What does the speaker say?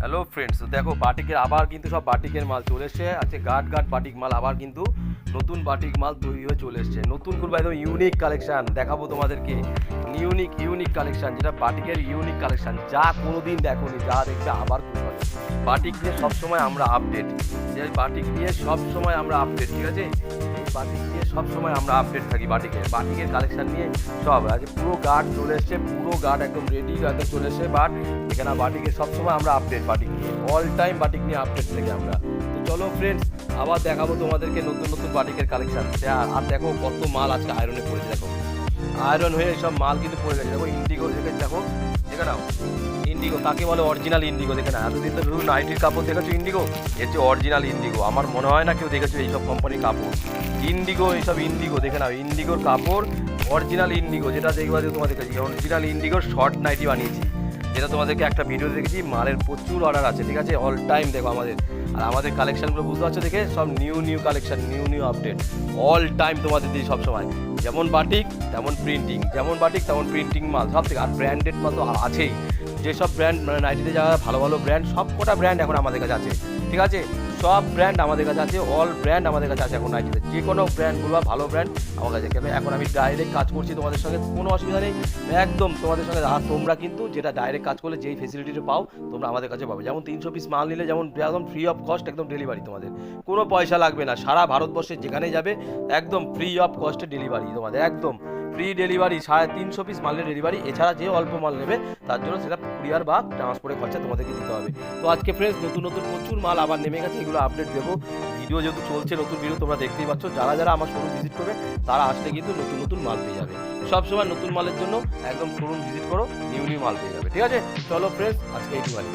Hello friends দেখো, বাটিকের আবার কিন্তু সব বাটিকের মাল চলে এসছে। আছে গাট গাট বাটিক মাল আবার কিন্তু নতুন বাটিক মাল তৈরি হয়ে চলে এসছে। নতুন করব একদম ইউনিক কালেকশান দেখাবো তোমাদেরকে। ইউনিক ইউনিক কালেকশান যেটা বাটিকের ইউনিক কালেকশান যা কোনোদিন দেখোনি, যা দেখবে আবার বাটিক নিয়ে সবসময় আমরা আপডেট যে বাটিক নিয়ে সবসময় আমরা আপডেট ঠিক আছে? বাটিক নিয়ে সবসময় আমরা আপডেট থাকি বাটিকের বাটিকের কালেকশন নিয়ে সব। আজ পুরো গার্ড চলে এসছে, পুরো গার্ড একদম রেডি একদম চলে এসছে বাট এখানে বাটিকের সবসময় আমরা আপডেট বাটিক নিয়ে অল টাইম বাটিক নিয়ে আপডেট থাকি আমরা। তো চলো ফ্রেন্ডস আবার দেখাবো তোমাদেরকে নতুন নতুন বাটিকের কালেকশন আর দেখো কত মাল আজকে আয়রনে পড়েছে, দেখো। আয়রন হয়ে সব মাল কিন্তু পড়ে গেছে। দেখো ইন্ডিগো দেখো, দেখে নাও। ইন্ডিগো কাকে বলে অরিজিনাল ইন্ডিগো দেখে না? এতদিন তো শুধু নাইটির কাপড় দেখেছ ইন্ডিগো এর অরিজিনাল ইন্ডিগো আমার মনে হয় না কেউ দেখেছ এইসব কোম্পানির কাপড়। ইন্ডিগো এইসব ইন্ডিগো দেখে নাও। ইন্ডিগোর কাপড় অরিজিনাল ইন্ডিগো যেটা দেখবা যে তোমাদের কাছে অরিজিনাল ইন্ডিগোর শর্ট নাইটি বানিয়েছি। যেটা তোমাদেরকে একটা ভিডিও দেখেছি, মালের প্রচুর অর্ডার আছে, ঠিক আছে? অল টাইম দেখো আমাদের। আর আমাদের কালেকশনগুলো বুঝতে পারছ দেখে? সব new new collection new new update all time তোমাদের দিই সবসময়। যেমন বাটিক তেমন প্রিন্টিং যেমন বাটিক তেমন প্রিন্টিং মাল। সব থেকে। আর ব্র্যান্ডেড মাল তো আছেই। যেসব ব্র্যান্ড নাইটিতে যাওয়া ভালো ভালো ব্র্যান্ড সব কটা ব্র্যান্ড এখন আমাদের কাছে আছে। ঠিক আছে? সব ব্র্যান্ড আমাদের কাছে আছে অল ব্র্যান্ড আমাদের কাছে আছে এখন নাইটিতে যে কোনো ব্র্যান্ডগুলো ভালো ব্র্যান্ড আমার কাছে কেন এখন আমি ডাইরেক্ট কাজ করছি তোমাদের সঙ্গে, কোনো অসুবিধা নেই। একদম তোমাদের সঙ্গে, আর তোমরা কিন্তু যেটা ডাইরেক্ট কাজ করলে, যেই ফেসিলিটিটা পাও, তোমরা আমাদের কাছে পাবে। যেমন তিনশো পিস মাল নিলে, যেমন একদম ফ্রি অফ কস্ট একদম ডেলিভারি তোমাদের। কোনো পয়সা লাগবে না। সারা ভারতবর্ষে যেখানে যাবে, একদম ফ্রি অফ কস্টে ডেলিভারি তোমাদের, একদম। ফ্রি ডেলিভারি সাড়ে তিনশো পিস মালের ডেলিভারি এছাড়া যে অল্প মাল নেবে, তার জন্য সেটা কুরিয়ার বা ট্রান্সপোর্টের খরচা তোমাদেরকে দিতে হবে। তো আজকে ফ্রেন্ডস নতুন নতুন প্রচুর মাল আবার নেমে গেছে, এগুলো আপডেট দেবো। ভিডিও যেহেতু চলছে, নতুন ভিডিও তোমরা দেখতেই পাচ্ছ, যারা যারা আমার শোরুম ভিজিট করবে, তারা আসলে কিন্তু নতুন নতুন মাল পেয়ে যাবে। সবসময় নতুন মালের জন্য একদম শোরুম ভিজিট করো নিউ নিউ মাল পেয়ে যাবে। ঠিক আছে? চলো ফ্রেন্ডস আজকে এইটুখানি